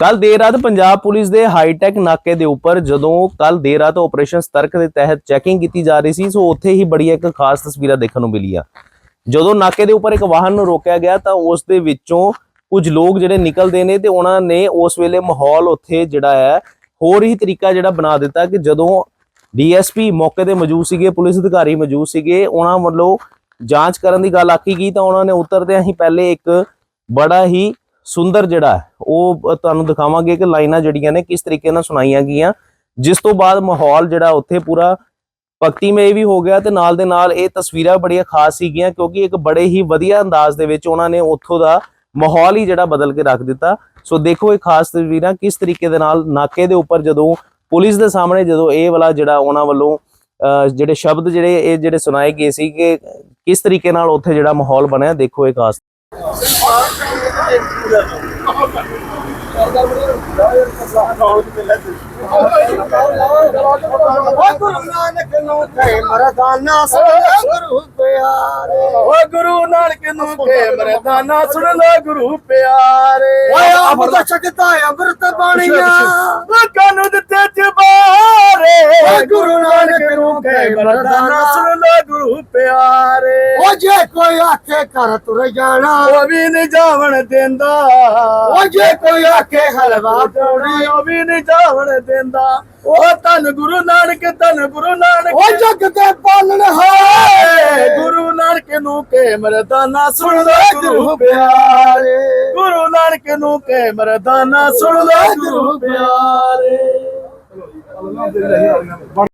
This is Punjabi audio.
ਕੱਲ ਦੇਰ ਰਾਤ ਪੰਜਾਬ ਪੁਲਿਸ ਦੇ ਹਾਈਟੈਕ ਨਾਕੇ ਦੇ ਉੱਪਰ ਜਦੋਂ ਕੱਲ ਦੇਰ ਰਾਤ ਆਪਰੇਸ਼ਨ ਸਤਰਕ ਦੇ ਤਹਿਤ ਚੈਕਿੰਗ ਕੀਤੀ ਜਾ ਰਹੀ ਸੀ, ਸੋ ਉੱਥੇ ਹੀ ਬੜੀ ਇੱਕ ਖਾਸ ਤਸਵੀਰਾਂ ਦੇਖਣ ਨੂੰ ਮਿਲੀਆਂ। ਜਦੋਂ ਨਾਕੇ ਦੇ ਉੱਪਰ ਇੱਕ ਵਾਹਨ ਨੂੰ ਰੋਕਿਆ ਗਿਆ ਤਾਂ ਉਸ ਦੇ ਵਿੱਚੋਂ ਕੁਝ ਲੋਕ ਜਿਹੜੇ ਨਿਕਲਦੇ ਨੇ ਤੇ ਉਹਨਾਂ ਨੇ ਉਸ ਵੇਲੇ ਮਾਹੌਲ ਉੱਥੇ ਜਿਹੜਾ ਹੈ, ਹੋਰ ਹੀ ਤਰੀਕਾ ਜਿਹੜਾ ਬਣਾ ਦਿੱਤਾ ਕਿ ਜਦੋਂ ਡੀਐਸਪੀ ਮੌਕੇ ਤੇ ਮੌਜੂਦ ਸੀਗੇ, ਪੁਲਿਸ ਅਧਿਕਾਰੀ ਮੌਜੂਦ ਸੀਗੇ, ਉਹਨਾਂ ਵੱਲੋਂ ਜਾਂਚ ਕਰਨ ਦੀ ਗੱਲ ਆਖੀ ਗਈ ਤਾਂ ਉਹਨਾਂ ਨੇ ਉਤਰਦਿਆਂ ਹੀ ਪਹਿਲੇ ਇੱਕ ਬੜਾ ਹੀ ਸੁੰਦਰ ਜਿਹੜਾ ਉਹ ਤੁਹਾਨੂੰ ਦਿਖਾਵਾਂਗੇ ਕਿ ਲਾਈਨਾਂ ਜਿਹੜੀਆਂ ਨੇ ਕਿਸ ਤਰੀਕੇ ਨਾਲ ਸੁਣਾਈਆਂ ਗਈਆਂ। ਜਿਸ ਤੋਂ ਬਾਅਦ ਮਾਹੌਲ ਜਿਹੜਾ ਉੱਥੇ ਪੂਰਾ ਭਗਤੀਮਈ ਵੀ ਹੋ ਗਿਆ ਤੇ ਨਾਲ ਦੇ ਨਾਲ ਇਹ ਤਸਵੀਰਾਂ ਬੜੀਆਂ ਖਾਸ ਸੀਗੀਆਂ, ਕਿਉਂਕਿ ਇੱਕ ਬੜੇ ਹੀ ਵਧੀਆ ਅੰਦਾਜ਼ ਦੇ ਵਿੱਚ ਉਹਨਾਂ ਨੇ ਉੱਥੋਂ ਦਾ ਮਾਹੌਲ ਹੀ ਜਿਹੜਾ ਬਦਲ ਕੇ ਰੱਖ ਦਿੱਤਾ। ਸੋ ਦੇਖੋ ਇਹ ਖਾਸ ਤਸਵੀਰਾਂ ਕਿਸ ਤਰੀਕੇ ਦੇ ਨਾਲ ਨਾਕੇ ਦੇ ਉੱਪਰ ਜਦੋਂ ਪੁਲਿਸ ਦੇ ਸਾਹਮਣੇ ਜਦੋਂ ਇਹ ਵਾਲਾ ਜਿਹੜਾ ਉਹਨਾਂ ਵੱਲੋਂ ਅਹ ਜਿਹੜੇ ਸ਼ਬਦ ਜਿਹੜੇ ਇਹ ਜਿਹੜੇ ਸੁਣਾਏ ਗਏ ਸੀ ਕਿ ਕਿਸ ਤਰੀਕੇ ਨਾਲ ਉੱਥੇ ਜਿਹੜਾ ਮਾਹੌਲ ਬਣਿਆ, ਦੇਖੋ ਇਹ ਖਾਸ। ਗੁਰੂ ਨਾਨਕ ਨੂੰ ਤੇ ਮਰਦਾਨਾ ਗੁਰੂ ਪਿਆਰੇ। ਓ ਗੁਰੂ ਨਾਨਕ ਨੂੰ ਕੇ ਮਰਦਾਨਾ ਸੁਣ ਲੈ ਗੁਰੂ ਪਿਆਰੇ ਓਏ ਅੰਮ੍ਰਿਤ ਛਕਦਾ ਅੰਮ੍ਰਿਤ ਬਾਣੀਆਂ ਲੋਕਾਂ ਨੂੰ ਦਿੱਤੇ ਜਬਾਰੇ। ਓ ਗੁਰੂ ਨਾਨਕ ਨੂੰ ਕੇ ਮਰਦਾਨਾ ਜੇ ਕੋਈ ਆਖੇ ਘਰ ਤੁਰ ਜਾਣਾ ਉਹ ਵੀ ਨਹੀਂ ਜਾਵਣ ਦਿੰਦਾ। ਓ ਜੇ ਕੋਈ ਆਖੇ ਹਲਵਾ ਪੂੜੀ ਉਹ ਵੀ ਨਹੀਂ ਜਾਵਣ ਦਿੰਦਾ। ਉਹ ਧੰਨ ਗੁਰੂ ਨਾਨਕ ਧੰਨ ਗੁਰੂ ਨਾਨਕ। ਓ ਜਗ ਤੇ ਪਾਲਣ ਏ ਹੈ ਗੁਰੂ ਨਾਨਕ ਨੂੰ ਕੇ ਮਰਦਾਨਾ ਸੁਣ ਲੈ ਗੁਰੂ ਪਿਆਰੇ। ਗੁਰੂ ਨਾਨਕ ਨੂੰ ਕੇ ਮਰਦਾਨਾ ਸੁਣ ਲੈ ਗੁਰੂ ਪਿਆਰੇ।